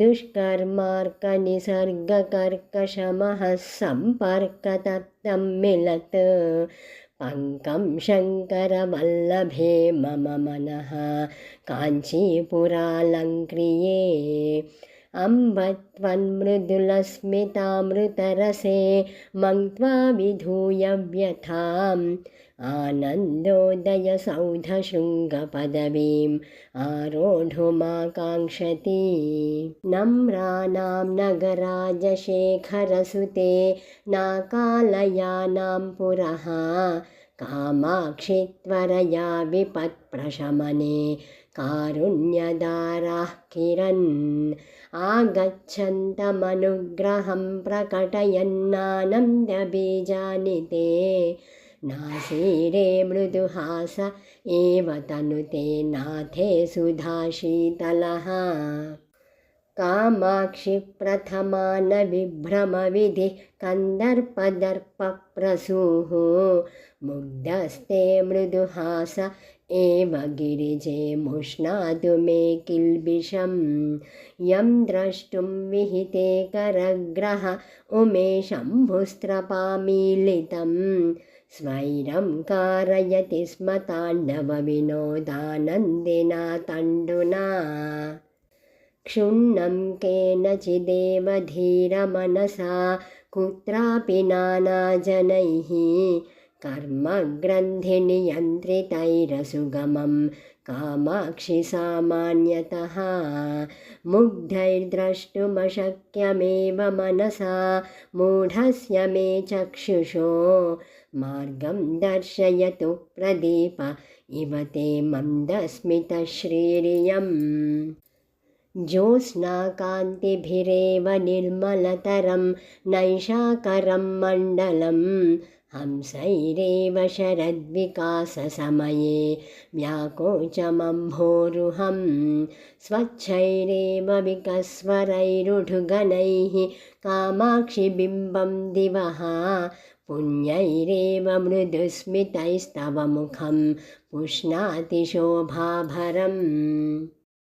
दुष्कर्मार्कनिसर्गकर्कशमः सम्पर्कतप्तं मिलत्। पङ्कं शङ्करवल्लभे मम मनः काञ्चीपुरालङ्क्रिये अम्ब त्वन्मृदुलस्मितामृतरसे मङ्क्त्वा विधूय व्यथाम् आनन्दोदयसौधशृङ्गपदवीम् आरोढुमाकाङ्क्षति। नम्राणां नगराजशेखरसुते नाकालयानां पुरः कामाक्षि त्वरया विपत्प्रशमने कारुण्यदाराः किरन्। आगच्छन्तमनुग्रहं प्रकटयन्नानन्दबीजानि ते। नासीरे मृदुहास एव तनुते नाथे सुधाशीतलः कामाक्षि प्रथमानविभ्रमविधिः कन्दर्पदर्पप्रसूः। मुग्धस्ते मृदुहास एव गिरिजे मुष्णातु मे किल्बिषं यं द्रष्टुं विहिते करग्रह उमे शम्भुस्त्रपामीलितं स्वैरं कारयति स्म ताण्डवविनोदानन्दिना तण्डुना क्षुण्णं केनचिदेव धीरमनसा कुत्रापि नानाजनैः। कर्मग्रन्थिनियन्त्रितैरसुगमं कामाक्षि सामान्यतः। मुग्धैर्द्रष्टुमशक्यमेव मनसा मूढस्य मे चक्षुषो। मार्गं दर्शयतु प्रदीप इव ते मन्दस्मितश्रीरियम् ज्योत्स्नाकान्तिभिरेव निर्मलतरं नैषाकरं मण्डलं। हंसैरेव शरद्विकाससमये व्याकोचमम्भोरुहं। स्वच्छैरेव विकस्वरैरुढुगणैः कामाक्षिबिम्बं दिवः। पुण्यैरेव मृदुस्मितैस्तव मुखं पुष्णाति शोभाभरम्